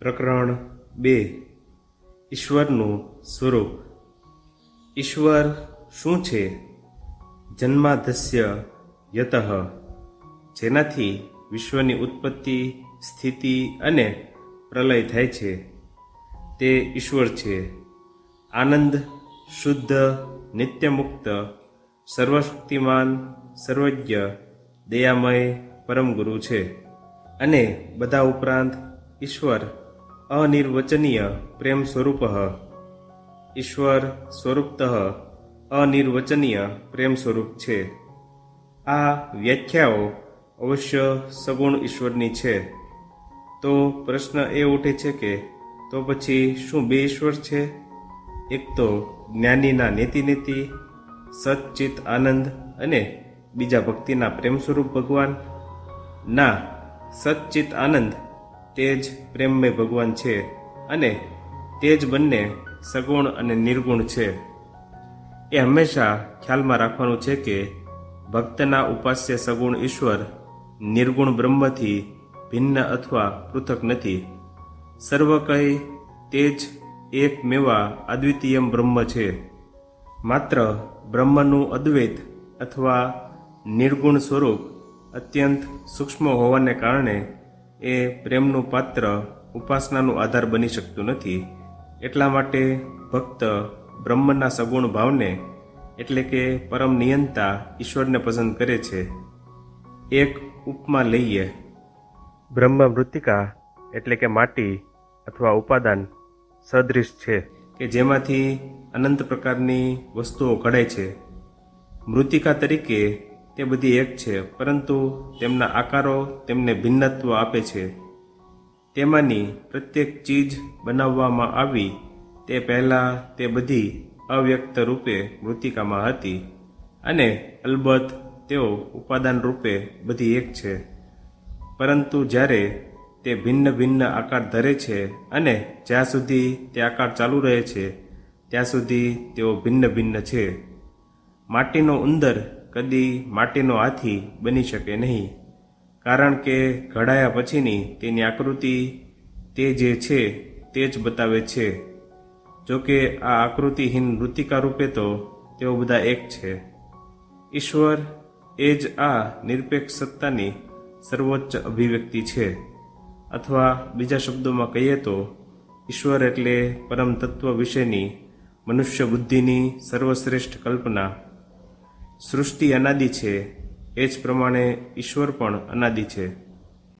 પ્રકરણ બે. ઈશ્વરનું સ્વરૂપ. ઈશ્વર શું છે? જન્માધસ્ય યતઃ. જેનાથી વિશ્વની ઉત્પત્તિ, સ્થિતિ અને પ્રલય થાય છે. તે ઈશ્વર છે. આનંદ, શુદ્ધ, નિત્યમુક્ત, સર્વશક્તિમાન, સર્વજ્ઞ, દયામય પરમ ગુરુ છે. અને બધા ઉપરાંત ઈશ્વર અનિર્વચનીય પ્રેમ સ્વરૂપ. ઈશ્વર સ્વરૂપતઃ અનિર્વચનીય પ્રેમ સ્વરૂપ છે. આ વ્યાખ્યાઓ અવશ્ય સગુણ ઈશ્વરની છે. તો પ્રશ્ન એ ઉઠે છે કે, તો પછી શું બે ઈશ્વર છે? એક તો જ્ઞાનીના નેતિ નીતિ સચ્ચિત આનંદ અને બીજા ભક્તિના પ્રેમ સ્વરૂપ ભગવાન. ના, સચ્ચિત આનંદ તે જ પ્રેમમય ભગવાન છે અને તે જ બંને સગુણ અને નિર્ગુણ છે. એ હંમેશા ખ્યાલમાં રાખવાનું છે કે ભક્તના ઉપાસ્ય સગુણ ઈશ્વર નિર્ગુણ બ્રહ્મથી ભિન્ન અથવા પૃથક નથી. સર્વ કહી તે જ એક મેવા અદ્વિતીયમ બ્રહ્મ છે. માત્ર બ્રહ્મનું અદ્વૈત અથવા નિર્ગુણ સ્વરૂપ અત્યંત સૂક્ષ્મ હોવાને કારણે એ પ્રેમનું પાત્ર ઉપાસનાનું આધાર બની શકતું નથી. એટલા માટે ભક્ત બ્રહ્મના સગુણ ભાવને એટલે કે પરમ નિયંતા ઈશ્વરને પસંદ કરે છે. એક ઉપમા લઈએ. બ્રહ્મ મૃતિકા એટલે કે માટી અથવા ઉપાદાન સદૃશ છે. કે જેમાંથી અનંત પ્રકારની વસ્તુઓ ઘડાય છે. મૃતિકા તરીકે તે બધી એક છે, પરંતુ તેમના આકારો તેમને ભિન્નત્વ આપે છે. તેમાંની પ્રત્યેક ચીજ બનાવવામાં આવી, તે પહેલાં તે બધી અવ્યક્ત રૂપે મૃતિકામાં હતી. અને અલબત્ત તેઓ ઉપાદાન રૂપે બધી એક છે. પરંતુ જ્યારે તે ભિન્ન ભિન્ન આકાર ધરે છે અને જ્યાં સુધી તે આકાર ચાલુ રહે છે, ત્યાં સુધી તેઓ ભિન્ન ભિન્ન છે. માટીનો ઉંદર કદી માટીનો હાથી બની શકે નહીં. કારણ કે ઘડાયા પછીની તેની આકૃતિ તે જે છે તે જ બતાવે છે. જો કે આ આકૃતિહીન મૃતિકા રૂપે તો તેઓ બધા એક છે. ઈશ્વર એ જ આ નિરપેક્ષ સત્તાની સર્વોચ્ચ અભિવ્યક્તિ છે. અથવા બીજા શબ્દોમાં કહીએ તો, ઈશ્વર એટલે પરમ તત્વ વિશેની મનુષ્ય બુદ્ધિની સર્વશ્રેષ્ઠ કલ્પના સૃષ્ટિ અનાદિ છે. એ જ પ્રમાણે ઈશ્વર પણ અનાદિ છે.